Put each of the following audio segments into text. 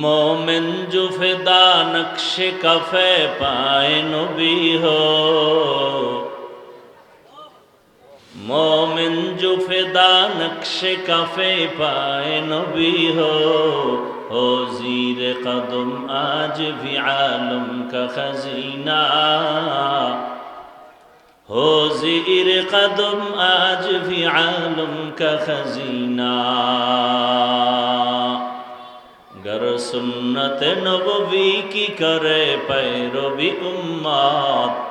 মোমেন জুফেদা নকশে coffee পায় নবী হো মোমেন জুফেদা নকশে কফে পায় নবী হো ও জির কদম আজ ভি আলম কা হো জির কদম আজ ভি আলম عالم گر سنت نبوی کی کرے پیروی امات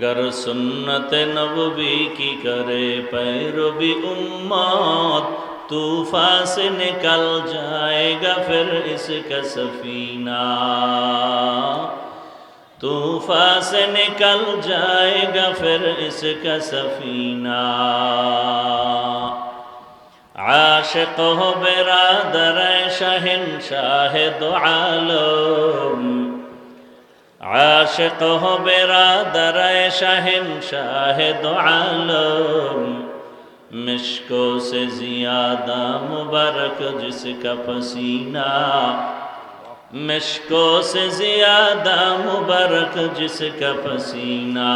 گر سنت نبوی کی کرے پیروی امات طوفان سے نکل جائے گا پھر اس کا سفینہ طوفان سے نکل جائے گا پھر اس کا سفینہ عاشق ہو برادر شہن شاہ دو عالم عاشق ہو برادر شہن شاہ دو عالم مشکو سے زیادہ مبارک جس کا پسینہ مشکو سے زیادہ مبارک جس کا پسینہ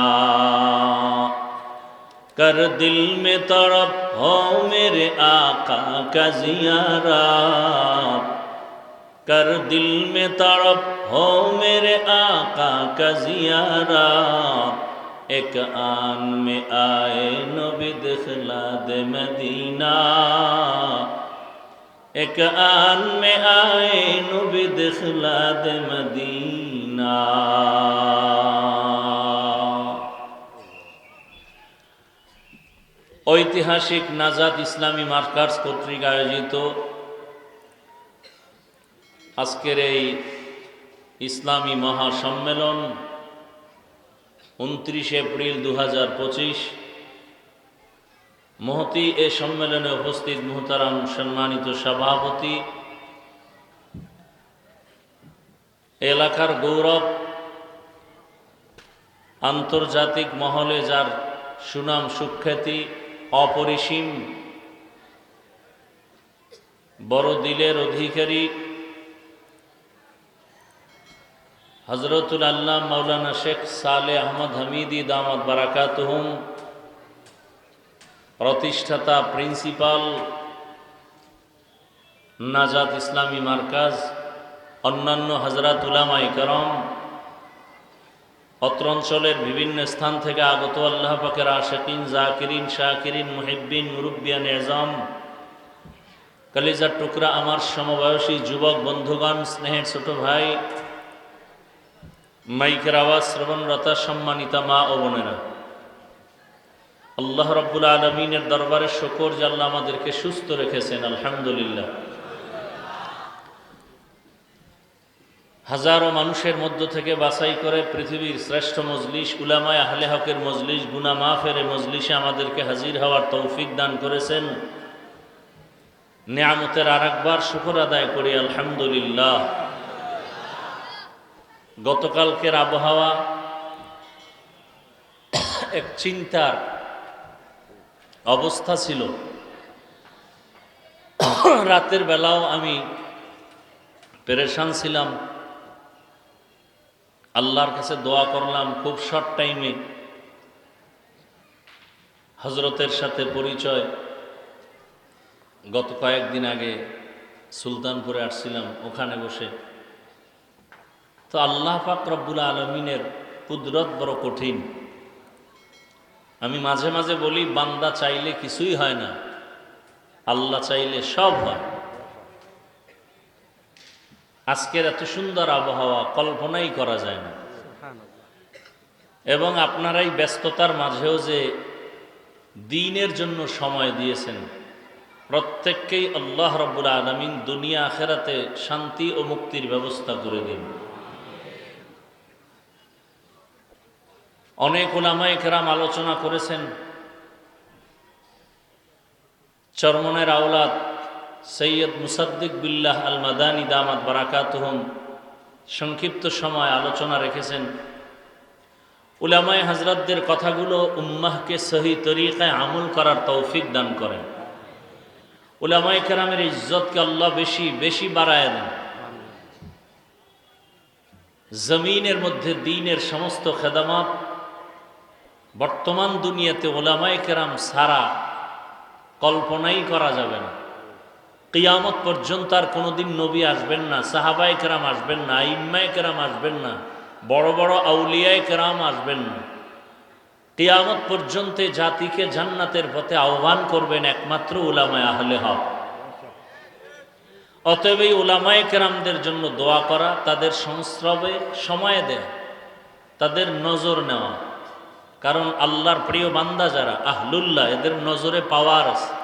کر دل میں تڑپ ہو میرے آقا کا زیارہ۔ کر دل میں تڑپ ہو میرے آقا کا زیارہ۔ ایک آن میں آئے نبی دخلا دے مدینہ۔ ایک آن میں آئے نبی دخلا دے مدینہ۔ ঐতিহাসিক নাজাদ ইসলামী মার্কার্স কর্তৃক আয়োজিত আজকের এই ইসলামী মহাসম্মেলন উনত্রিশে এপ্রিল দু হাজার পঁচিশ। মহতি এ সম্মেলনে উপস্থিত মোহতারাম সম্মানিত সভাপতি, এলাকার গৌরব, আন্তর্জাতিক মহলে যার সুনাম সুখ্যাতি অপরিসীম। বড় দিলের অধিকারী হজরতুল আল্লাহ মৌলানা শেখ সালে আহমদ হামিদি দামদ বারাকাতহুম, প্রতিষ্ঠাতা প্রিন্সিপাল নাজাত ইসলামী মার্কাজ, অন্যান্য হজরত উলামাই করম অত্র অঞ্চলের বিভিন্ন স্থান থেকে আগত আল্লাহ পাকের আশাকিন, জাকিরিন, শাকিরিন, মুহিব্বিন, মুরব্বিয়ান, এজম, কালিজার টুকরা আমার সমবয়সী যুবক বন্ধুগণ, স্নেহের ছোট ভাই, মাইকের আওয়াজ শ্রবণরতা সম্মানিতা মা ও বোনেরা। আল্লাহ রব্বুল আলমিনের দরবারে শকর জাল্লা আমাদেরকে সুস্থ রেখেছেন, আলহামদুলিল্লাহ। হাজারো মানুষের মধ্য থেকে বাছাই করে পৃথিবীর শ্রেষ্ঠ মজলিস উলামায় আহলে হকের মজলিস গুনা মাফের মজলিসে আমাদেরকে হাজির হওয়ার তৌফিক দান করেছেন। নিয়ামতের আর একবার শুকর আদায় করি, আলহামদুলিল্লাহ। গতকালকের আবহাওয়া এক চিন্তার অবস্থা ছিল। রাতের বেলাও আমি পেরেশান ছিলাম। আল্লাহর কাছে দোয়া করলাম খুব শর্ট টাইমে হজরতের সাথে পরিচয়। গত কয়েকদিন আগে সুলতানপুরে আসছিলাম, ওখানে বসে। তো আল্লাহ পাক রব্বুল আলমিনের কুদরত বড় কঠিন। আমি মাঝে মাঝে বলি, বান্দা চাইলে কিছুই হয় না। আল্লাহ চাইলে সব হয়। আজকের এত সুন্দর আবহাওয়া কল্পনাই করা যায় না। এবং আপনারাই ব্যস্ততার মাঝেও যে দিনের জন্য সময় দিয়েছেন, প্রত্যেককেই আল্লাহ রব্বুল আলমিন দুনিয়া আখেরাতে শান্তি ও মুক্তির ব্যবস্থা করে দিন। অনেক ওলামায় কেরাম আলোচনা করেছেন, চরমনের আওলাদ সৈয়দ মুসাদ্দিক বিল্লাহ আল মাদানী দামাত বারাকাতহম সংক্ষিপ্ত সময় আলোচনা রেখেছেন। উলামায় হাজরাতদের কথাগুলো উম্মাহকে সহি তরিকায় আমল করার তৌফিক দান করেন। ওলামাই কেরামের ইজ্জতকে আল্লাহ বেশি বেশি বাড়ায় দেন। জমিনের মধ্যে দিনের সমস্ত খেদামাত বর্তমান দুনিয়াতে ওলামাই কেরাম সারা কল্পনাই করা যাবে না। কিয়ামত পর্যন্ত আর কোনোদিন নবী আসবেন না, সাহাবায় কেরাম আসবেন না ইম্মায় কেরাম আসবেন না, বড় বড় আউলিয়ায় কেরাম আসবেন না। কিয়ামত পর্যন্ত জাতিকে জান্নাতের পথে আহ্বান করবেন একমাত্র উলামায় আহলে হক। অতএব এই উলামায় কেরামদের জন্য দোয়া করা, তাদের সংস্রবে সময় দেয়া, তাদের নজর নেওয়া। কারণ আল্লাহর প্রিয় বান্দা যারা, আহলুল্লাহ, এদের নজরে পাওয়ার আছে।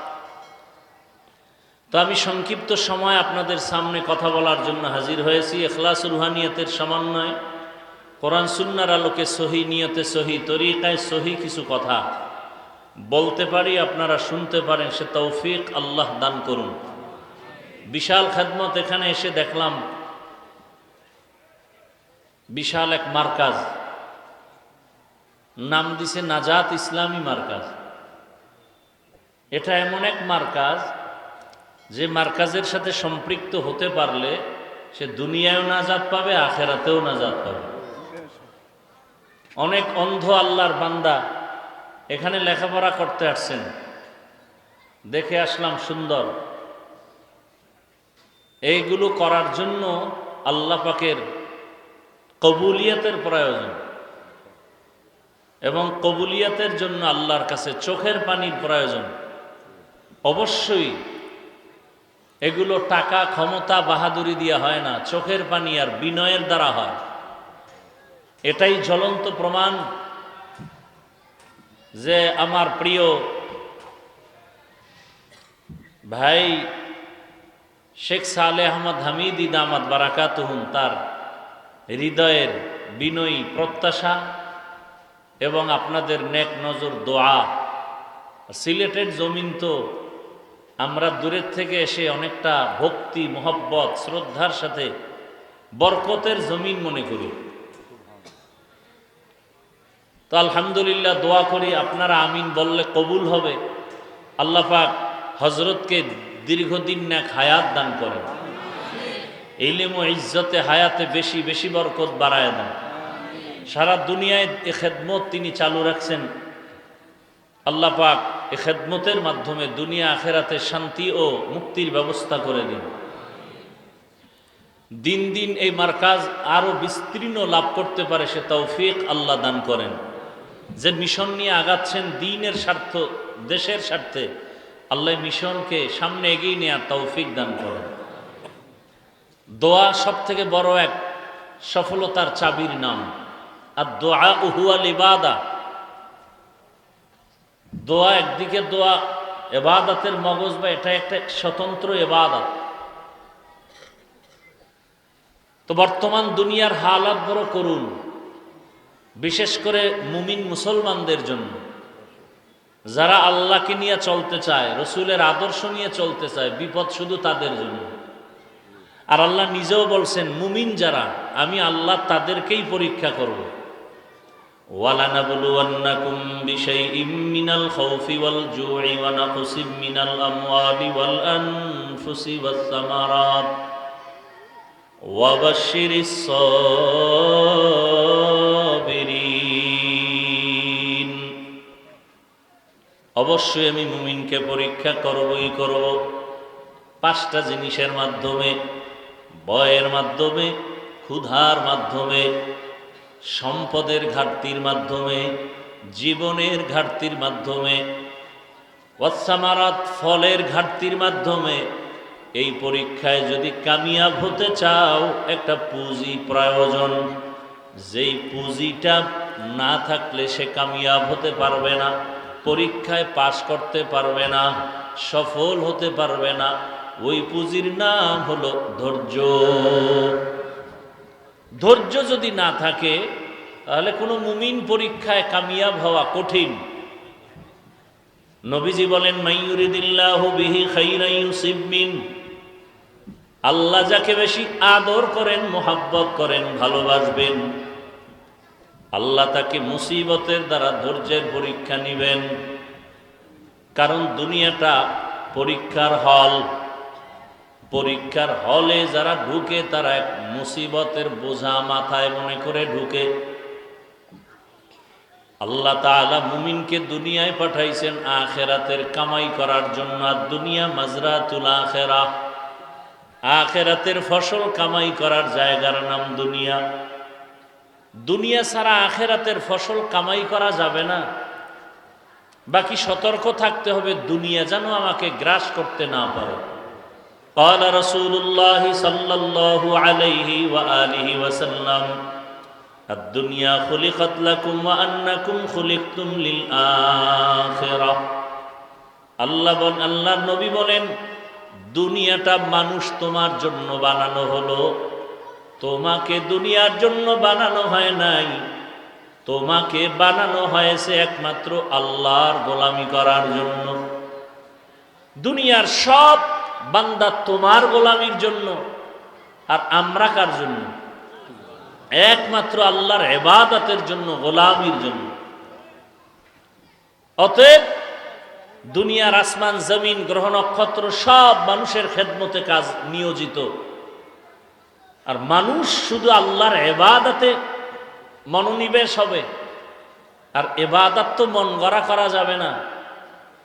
তো আমি সংক্ষিপ্ত সময় আপনাদের সামনে কথা বলার জন্য হাজির হয়েছি। এখলাস রুহানিয়তের সমন্বয়। কোরআন সুন্নার আলোকে সহি নিয়তে সহি তরিকায় সহি কিছু কথা বলতে পারি, আপনারা শুনতে পারেন, সে তৌফিক আল্লাহ দান করুন। বিশাল খেদমত এখানে এসে দেখলাম, বিশাল এক মার্কাজ। নাম দিছে নাজাত ইসলামী মার্কাজ। এটা এমন এক মার্কাজ যে মার্কাজের সাথে সম্পৃক্ত হতে পারলে সে দুনিয়ায়ও নাজাত পাবে, আখেরাতেও নাজাত পাবে। অনেক অন্ধ আল্লাহর বান্দা এখানে লেখাপড়া করতে আসছেন। দেখে আসলাম সুন্দর। এইগুলো করার জন্য আল্লাহ পাকের কবুলিয়াতের প্রয়োজন এবং কবুলিয়াতের জন্য আল্লাহর কাছে চোখের পানির প্রয়োজন। অবশ্যই এগুলো টাকা, ক্ষমতা, বাহাদুরি দিয়ে হয় না। চোখের পানি আর বিনয়ের দ্বারা হয়। এটাই জ্বলন্ত প্রমাণ যে আমার প্রিয় ভাই শেখ সালে আহমদ হামিদ ইদামাদ বারাকাতুহুম, তার হৃদয়ের বিনয়ী প্রত্যাশা এবং আপনাদের নেক নজর দোয়া। সিলেটের জমিন তো আমরা দূরের থেকে এসে অনেকটা ভক্তি, মোহব্বত, শ্রদ্ধার সাথে বরকতের জমিন মনে করি। তো আলহামদুলিল্লাহ দোয়া করি, আপনারা আমিন বললে কবুল হবে। আল্লাহ পাক হজরতকে দীর্ঘদিন ন্যাক হায়াত দান করেন। ইলেম ও ইজ্জতে হায়াতে বেশি বেশি বরকত বাড়ায় দেন। সারা দুনিয়ায় এ খেদমত তিনি চালু রাখছেন। আল্লাহ পাক এ খেদমতের মাধ্যমে দুনিয়া, আখেরাতে শান্তি ও মুক্তির ব্যবস্থা করে দিন। দিন দিন এই মার্কাজ আরও বিস্তীর্ণ লাভ করতে পারে, সে তৌফিক আল্লাহ দান করেন। যে মিশন নিয়ে আগাচ্ছেন দিনের স্বার্থ, দেশের স্বার্থে, আল্লাহ মিশনকে সামনে এগিয়ে নেওয়ার তৌফিক দান করেন। দোয়া সব থেকে বড় এক সফলতার চাবির নাম। আর দোয়া উহুয়াল ইবাদা। দোয়া, একদিকে দোয়া, এবাদাতের মগজ বা এটা একটা স্বতন্ত্র এবাদাত। তো বর্তমান দুনিয়ার হালাত বড় করুন বিশেষ করে মুমিন মুসলমানদের জন্য। যারা আল্লাহকে নিয়ে চলতে চায়, রসুলের আদর্শ নিয়ে চলতে চায়, বিপদ শুধু তাদের জন্য। আর আল্লাহ নিজেও বলছেন, মুমিন যারা, আমি আল্লাহ তাদেরকেই পরীক্ষা করব। ولنبلونكم بشيء من الخوف والجوع ونقص من الأموال والأنفس والثمرات وبشر الصابرين অবশ্যই আমি মুমিনকে পরীক্ষা করবই করব পাঁচটা জিনিসের মাধ্যমে বয়ের মাধ্যমে ক্ষুধার মাধ্যমে সম্পদের ঘাটতির মাধ্যমে, জীবনের ঘাটতির মাধ্যমে ওয়াসামারাত ফলের ঘাটতির মাধ্যমে এই পরীক্ষায় যদি কামিয়াব হতে চাও, একটা পুঁজি প্রয়োজন। যেই পুঁজিটা না থাকলে সে কামিয়াব হতে পারবে না, পরীক্ষায় পাশ করতে পারবে না, সফল হতে পারবে না, ওই পুঁজির নাম হলো ধৈর্য। ধৈর্য যদি না থাকে, তাহলে কোনো মুমিন পরীক্ষায় কামিয়াব হওয়া কঠিন। নবীজি বলেন খাইরান আল্লাহ যাকে বেশি আদর করেন, মোহাব্বত করেন, ভালোবাসবেন, আল্লাহ তাকে মুসিবতের দ্বারা ধৈর্যের পরীক্ষা নিবেন। কারণ দুনিয়াটা পরীক্ষার হল। পরীক্ষার হলে যারা ঢুকে, তারা এক মুসিবতের বোঝা মাথায় মনে করে ঢুকে। আল্লাহ তাআলা মুমিনকে দুনিয়ায় পাঠাইছেন আখেরাতের কামাই করার জন্য, আর দুনিয়া মাজরাতুল আখেরা। আখেরাতের ফসল কামাই করার জায়গার নাম দুনিয়া। দুনিয়া ছাড়া আখেরাতের ফসল কামাই করা যাবে না। বাকি সতর্ক থাকতে হবে, দুনিয়া যেন আমাকে গ্রাস করতে না পারে। قال رسول الله صلى الله عليه وآله وسلم الدنيا خلقت لكم وأنكم خلقتم للآخرة আল্লাহ বল আল্লাহ নবী বলেন দুনিয়াটা মানুষ তোমার জন্য বানানো হলো তোমাকে দুনিয়ার জন্য বানানো হয় নাই তোমাকে বানানো হয়েছে একমাত্র আল্লাহর গোলামি করার জন্য দুনিয়ার সব বান্দা তোমার গোলামির জন্য আর আমরা কার জন্য? একমাত্র আল্লাহর এবাদাতের জন্য, গোলামির জন্য। অতএব দুনিয়ার আসমান, জমিন, গ্রহ, নক্ষত্র সব মানুষের খেদমতে কাজ নিয়োজিত। আর মানুষ শুধু আল্লাহর এবাদাতে মনোনিবেশ হবে। আর এবাদাত তো মন গড়া করা যাবে না।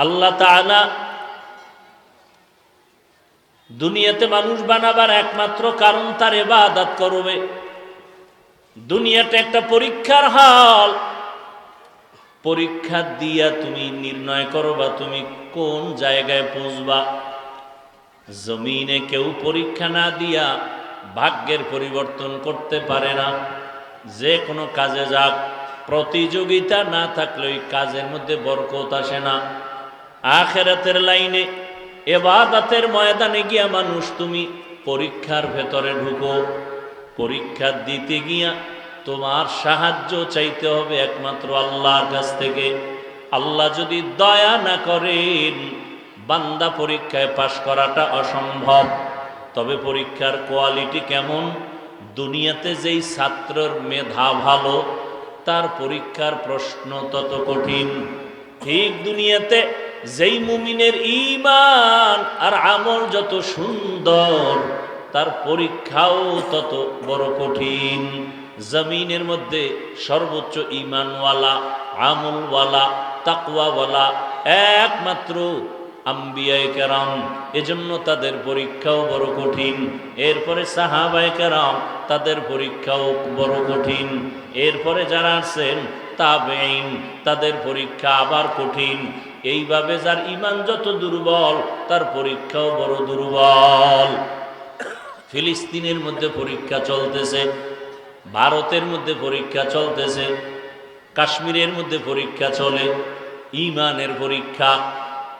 আল্লাহ তাআলা দুনিয়াতে মানুষ বানাবার একমাত্র কারণ তার এবাদত করবে। দুনিয়াটা একটা পরীক্ষার হল। পরীক্ষা দিয়া তুমি নির্ণয় করবা তুমি কোন জায়গায় পৌঁছবা। জমিনে কেউ পরীক্ষা না দিয়া ভাগ্যের পরিবর্তন করতে পারে না। যে কোনো কাজে যাক, প্রতিযোগিতা না থাকলে ওই কাজের মধ্যে বরকত আসে না। আখেরাতের লাইনে, এবাদাতের ময়দানে গিয়া মানুষ তুমি পরীক্ষার ভেতরে ঢুকো। পরীক্ষা দিতে গিয়া তোমার সাহায্য চাইতে হবে একমাত্র আল্লাহর কাছ থেকে। আল্লাহ যদি দয়া না করেন, বান্দা পরীক্ষায় পাশ করাটা অসম্ভব। তবে পরীক্ষার কোয়ালিটি কেমন? দুনিয়াতে যেই ছাত্রর মেধা ভালো, তার পরীক্ষার প্রশ্ন তত কঠিন। ঠিক দুনিয়াতে যেই মুমিনের ইমান আর আমল যত সুন্দর, তার পরীক্ষাও তত বড় কঠিন। জমিনের মধ্যে সর্বোচ্চ ইমানওয়ালা আমলওয়ালা, তাকওয়াওয়ালা একমাত্র আম্বিয়ায় কেরাম। এজন্য তাদের পরীক্ষাও বড় কঠিন। এরপরে সাহাবায় কেরাম তাদের পরীক্ষাও বড় কঠিন। এরপরে যারা আছেন তাবেইন তাদের পরীক্ষা আবার কঠিন। এইভাবে যার ইমান যত দুর্বল, তার পরীক্ষাও বড় দুর্বল। ফিলিস্তিনের মধ্যে পরীক্ষা চলতেছে, ভারতের মধ্যে পরীক্ষা চলতেছে, কাশ্মীরের মধ্যে পরীক্ষা চলে, ইমানের পরীক্ষা।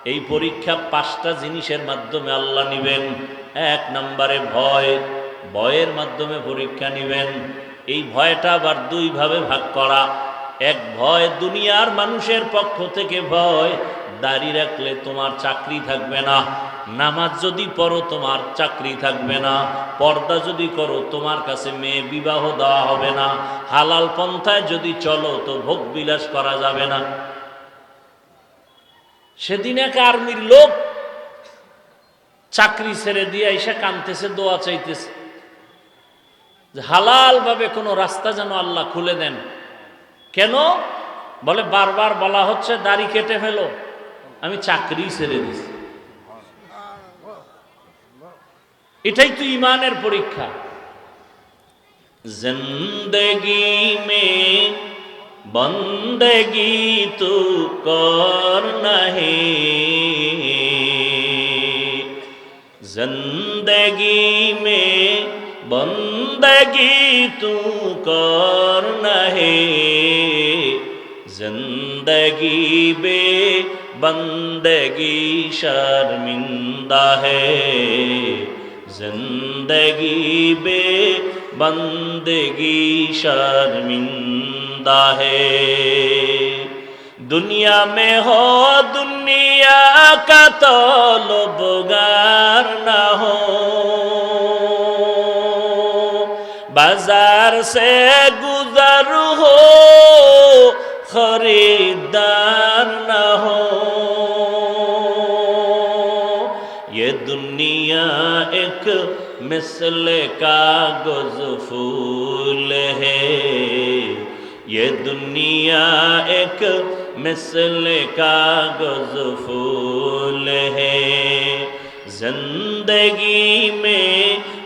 এই পরীক্ষা পাঁচটা জিনিসের মাধ্যমে আল্লাহ নিবেন। এক নম্বরে ভয়, ভয়ের মাধ্যমে পরীক্ষা নিবেন। এই ভয়টা আবার দুইভাবে ভাগ করা। এক ভয় দুনিয়ার মানুষের পক্ষ থেকে ভয়। দাড়ি রাখলে তোমার চাকরি থাকবে না। নামাজ যদি পড়ো, তোমার চাকরি থাকবে না। পর্দা যদি করো, তোমার কাছে মেয়ে বিবাহ দেওয়া হবে না। হালাল পন্থায় যদি চলো, তো ভোগ বিলাস করা যাবে না। সেদিন এক আর্মির লোক চাকরি ছেড়ে দিয়ে এসে কানতেছে, দোয়া চাইতেছে। যে হালাল ভাবে কোনো রাস্তা যেন আল্লাহ খুলে দেন। কেন? বলে, বারবার বলা হচ্ছে, দাড়ি কেটে ফেলো। আমি চাকরি ছেড়ে দিছি। এটাই তো ইমানের পরীক্ষা। জিন্দগি মে বন্দগি তু কর নাহি। জিন্দগি মে বন্দগি तू कर नहे जिंदगी बे बंदगी शर्मिंदा है जिंदगी बे बंदगी शर्मिंदा है दुनिया में हो दुनिया का तो लोबगार ना हो بازار سے گزر ہو، خریدار نہ ہو۔ یہ دنیا ایک مثل کا گز پھول ہے۔ یہ دنیا ایک مثل کا گز پھول ہے۔ زندگی میں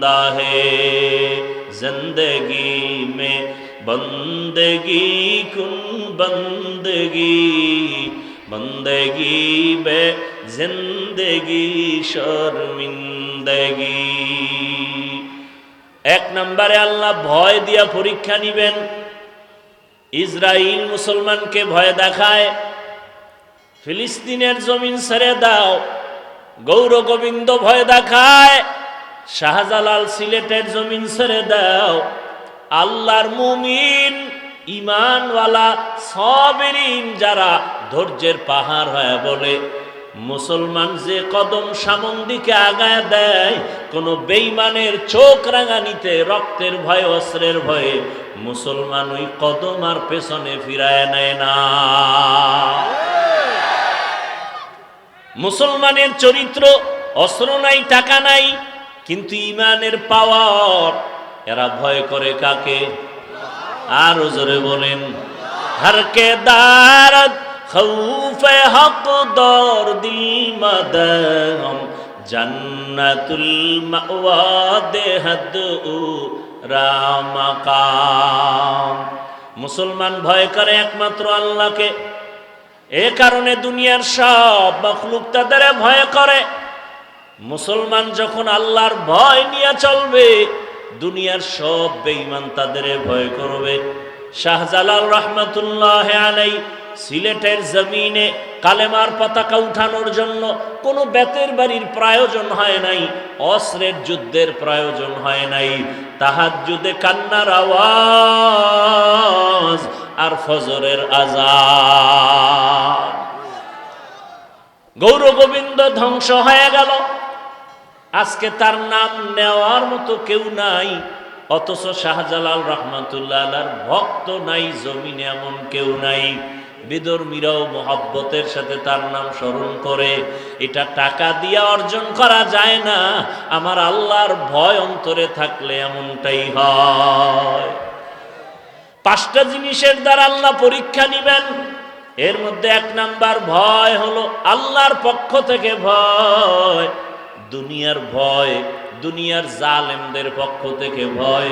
शर्मिंदा है जिंदगी में बंदगी कुन बंदगी बंदगी बे जिंदगी শর্মিন্দগি এক নম্বরে আল্লাহ ভয় দিয়া পরীক্ষা নিবেন ইসরায়েল মুসলমানকে ভয় দেখায় ফিলিস্তিনের জমিন ছেড়ে দাও গৌর গোবিন্দ ভয় দেখায় শাহজালাল সিলেটের জমিন ছেড়ে দাও। আল্লাহর মুমিন ইমানওয়ালা সবেরিন যারা ধৈর্যের পাহাড় হয় বলে। মুসলমান যে কদম সামন দিকে আগায় দেয়, কোন বেইমানের চোখ রাঙানিতে রক্তের ভয়, অস্ত্রের ভয়ে। মুসলমান ওই কদম আর পেছনে ফিরায় নেয় না। মুসলমানের চরিত্র অস্ত্র নাই, টাকা নাই কিন্তু ইমানের পাওয়ার, এরা ভয় করে কাকে? আরও জোরে বলেন হরকে দারদ, খৌফে হক দর দিল মদম, জন্নতুল মাওয়া দেহদ রামকাম মুসলমান ভয় করে একমাত্র আল্লাহকে। এ কারণে দুনিয়ার সব মখলুক তাদের ভয় করে। মুসলমান যখন আল্লাহর ভয় নিয়ে চলবে, দুনিয়ার সব বেঈমান তাদের ভয় করবে। শাহজালাল রহমতুল্লাহ আলাই সিলেটের জমিনে কালেমার পতাকা উঠানোর জন্য কোনো বেতের বাড়ির প্রয়োজন হয় নাই, অস্ত্রের যুদ্ধের প্রয়োজন হয় নাই। তাহার যুদ্ধে কান্নার আওয়াজ আর ফজরের আজাদ গৌর গোবিন্দ ধ্বংস হয়ে গেল। আজকে তার নাম নেওয়ার মতো কেউ নাই, অথচ শাহজালাল রহমাতুল্লাহ ভক্ত নাই, জমিনে এমন কেউ নাই। বিদর্মীরাও মোহাব্বতের সাথে তার নাম স্মরণ করে। এটা টাকা দিয়ে অর্জন করা যায় না, আমার আল্লাহর ভয় অন্তরে থাকলে এমনটাই হয়। পাঁচটা জিনিসের দ্বারা আল্লাহ পরীক্ষা নিবেন। এর মধ্যে এক নাম্বার ভয় হলো আল্লাহর পক্ষ থেকে ভয়। দুনিয়ার ভয়, দুনিয়ার জালেমদের পক্ষ থেকে ভয়।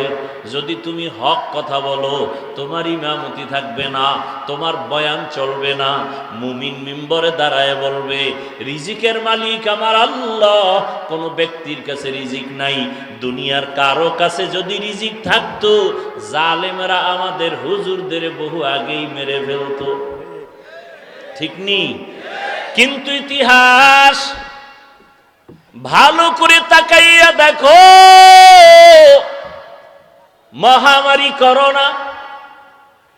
যদি তুমি হক কথা বলো, তোমার ইমামতি থাকবে না, তোমার বয়ান চলবে না। মুমিন মিম্বরে দাঁড়ায় বলবে, রিজিকের মালিক আমার আল্লাহ। কোনো ব্যক্তির কাছে রিজিক নাই। দুনিয়ার কারও কাছে যদি রিজিক থাকতো, জালেমরা আমাদের হুজুরদের বহু আগেই মেরে ফেলতো। ঠিক নি? কিন্তু ইতিহাস ভালো করে তাকাইয়া দেখো। মহামারী করোনা,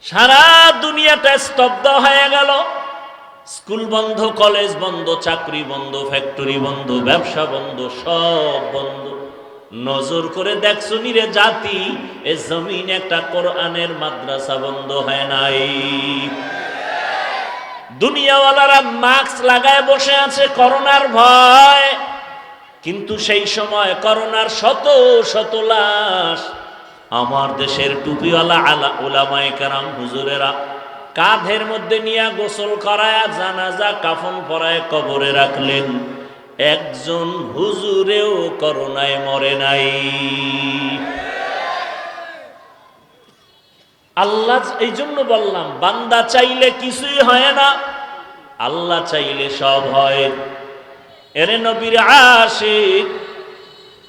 সারা দুনিয়াটা স্তব্ধ হয়ে গেল। স্কুল বন্ধ, কলেজ বন্ধ, চাকরি বন্ধ, ফ্যাক্টরি বন্ধ, ব্যবসা বন্ধ, সব বন্ধ। নজর করে দেখছ নিরে জাতি, এ জমিন একটা কোরআনের মাদ্রাসা বন্ধ হয় নাই। দুনিয়াওয়ালারা মাস্ক লাগায় বসে আছে করোনার ভয়। কিন্তু সেই সময় করোনার শত শত লাশ আমার দেশের টুপিওয়ালা আলা ওলামায়ে কারাম হুজুরেরা কাঁধের মধ্যে নিয়ে গোসল করায় জানাজা কাফন পরায় কবরে রাখলেন। একজন হুজুরেও করোনায় মরে নাই। আল্লাহ এই জন্য বললাম, বান্দা চাইলে কিছুই হয় না, আল্লাহ চাইলে সব হয়। এরে নবীর আশিক,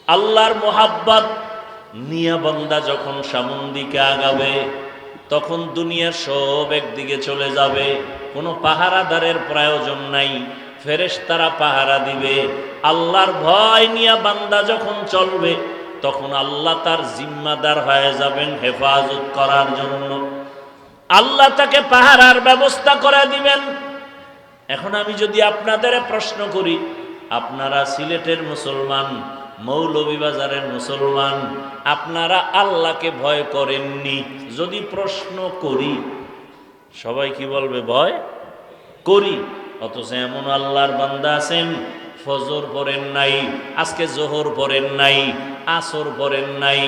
আল্লাহর মোহাব্বত নিয়া বান্দা যখন সামন দিকে আগাবে, তখন দুনিয়ার সব একদিকে চলে যাবে। কোনো পাহারাদারের প্রয়োজন নাই ফেরেশ তারা পাহারা দিবে। আল্লাহর ভয় নিয়া বান্দা যখন চলবে, তখন আল্লাহ তার জিম্মাদার হয়ে যাবেন হেফাজত করার জন্য। আল্লাহ তাকে পাহারার ব্যবস্থা করে দিবেন। এখন আমি যদি আপনাদের প্রশ্ন করি আপনারা সিলেটের মুসলমান, মৌলভীবাজারের মুসলমান, আপনারা আল্লাহকে ভয় করেননি। যদি প্রশ্ন করি, সবাই কি বলবে ভয়? করি। অথচ এমন আল্লাহর বান্দা আছেন, ফজর পড়েন নাই, আজকে জোহর পড়েন নাই, আসর পড়েন নাই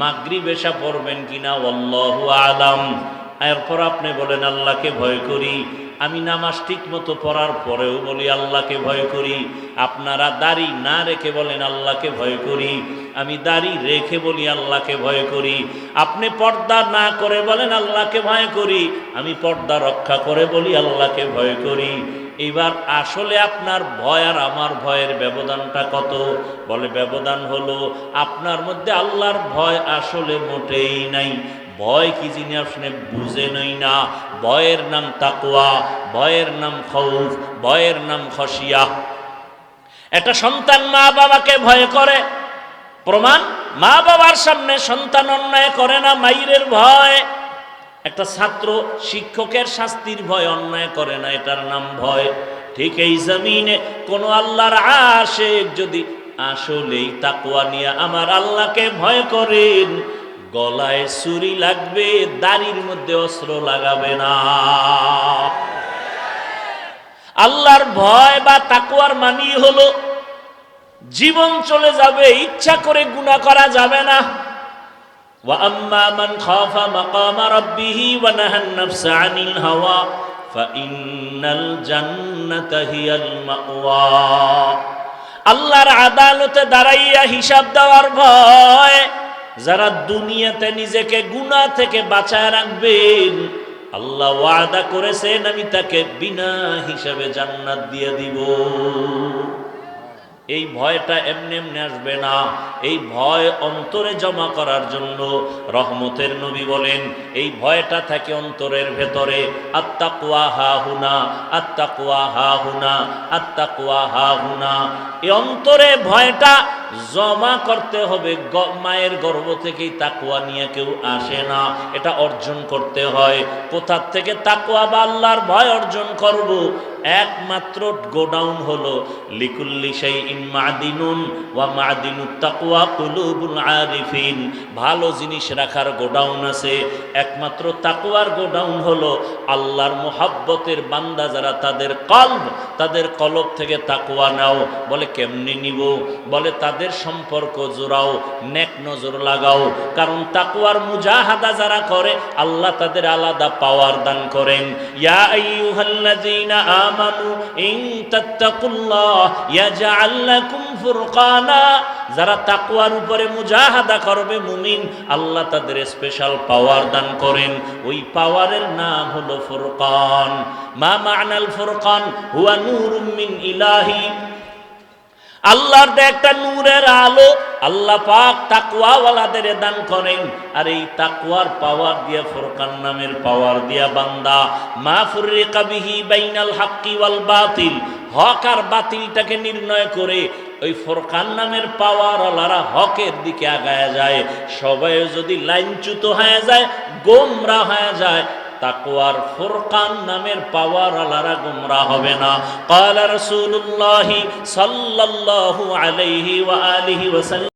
মাগরি বেশা পড়বেন কিনা অল্লাহ আলাম। এরপর আপনি বলেন, আল্লাহকে ভয় করি। আমি নামাজ ঠিক মতো পড়ার পরেও বলি, আল্লাহকে ভয় করি। আপনারা দাড়ি না রেখে বলেন, আল্লাহকে ভয় করি। আমি দাড়ি রেখে বলি, আল্লাহকে ভয় করি। আপনি পর্দা না করে বলেন, আল্লাহকে ভয় করি। আমি পর্দা রক্ষা করে বলি, আল্লাহকে ভয় করি। এবার আসলে আপনার ভয় আর আমার ভয়ের ব্যবধানটা কত? বলে, ব্যবধান হলো, আপনার মধ্যে আল্লাহর ভয় আসলে মোটেই নাই। ভয় কি জিনিস আপনি বুঝে নই না? ভয়ের নাম তাকুয়া ভয়ের নাম খৌফ ভয়ের নাম খসিয়া একটা সন্তান মা বাবাকে ভয় করে। প্রমাণ মা বাবার সামনে সন্তান অন্যায় করে না, মাইরের ভয়। একটা ছাত্র শিক্ষকের শাস্তির ভয়, অন্যায় করে না, এটার নাম ভয়। ঠিক এই জমিনে কোনো আল্লাহর আশেক যদি আসলেই তাকুয়া নিয়ে আমার আল্লাহকে ভয় করেন গলায় ছুরি লাগবে দাড়ির মধ্যে অস্ত্র লাগাবে না আল্লাহর ভয় বা তাকুয়ার মানি হলো জীবন চলে যাবে ইচ্ছা করে গুণা করা যাবে না وأما من خاف مقام ربه ونهى النفس عن الهوى فإن الجنة هي المأوى আল্লাহর আদালতে দাঁড়াইয়া হিসাব দেওয়ার ভয় যারা দুনিয়াতে নিজেকে গুনাহ থেকে বাঁচায় রাখবেন, আল্লাহ ওয়াদা করেছেন, আমি তাকে বিনা হিসাবে জান্নাত দিয়ে দিব। এই ভয়টা এমনি এমনি আসবে না। এই ভয় অন্তরে জমা করার জন্য রহমতের নবী বলেন, এই ভয়টা থাকে অন্তরের ভেতরে। আত্মা কুয়া হা হুনা আত্মা কুয়া হা হুনা আত্মা কুয়া হা হুনা। এই অন্তরে ভয়টা জমা করতে হবে। মায়ের গর্ভ থেকেই তাকুয়া নিয়ে কেউ আসে না। এটা অর্জন করতে হয়। কোথার থেকে তাকুয়া বা আল্লাহর ভয় অর্জন করব? একমাত্র গোডাউন হলো লিকুল্লি সেই মাদিনুন ওয়া মাদিনুত তাকুয়া কুলুবুল আরিফিন। ভালো জিনিস রাখার গোডাউন আছে। একমাত্র তাকুয়ার গোডাউন হলো আল্লাহর মোহাব্বতের বান্দা যারা তাদের কলব তাদের কলব থেকে তাকুয়া নাও। বলে, কেমনি নিব? বলে, তাদের সম্পর্ক জোড়াও, নেক নজর লাগাও। কারণ তাকুয়ার মুজাহাদা যারা করে, আল্লাহ তাদের আলাদা পাওয়ার দান করেন। ইয়া আইয়ুহাল্লাযীনা আমানু ইন তাত্তাকুল্লাহ ইয়াজআল ফুরকানা। যারা তাকওয়ার উপরে মুজাহাদা করবে, মুমিন, আল্লাহ তাদের স্পেশাল পাওয়ার দান করেন। ওই পাওয়ারের নাম হলো ফুরকান। মা মা'নাল ফুরকান? হুয়া নূরুম মিন ইলাহি। আল্লাহর একটা নূরের আলো, আল্লাহ পাক তাকওয়াওয়ালাদের দান করেন। আর এই তাকওয়ার পাওয়ার দিয়া, ফুরকান নামের পাওয়ার দিয়া বান্দা, মা ফুররিকা বিহি বাইনাল হাক্কি ওয়াল বাতিল, হক আর বাতিলটাকে নির্ণয় করে ওই ফোরকান নামের পাওয়ার আলারা হকের দিকে আগায় যায়। সবাই যদি লাইনচ্যুত হয়ে যায়, গোমরা হয়ে যায় তাকওয়ার ফুরকান নামের পাওয়ার আলারা গুমরা হবে না قال رسول الله صلى الله عليه وآله وسلم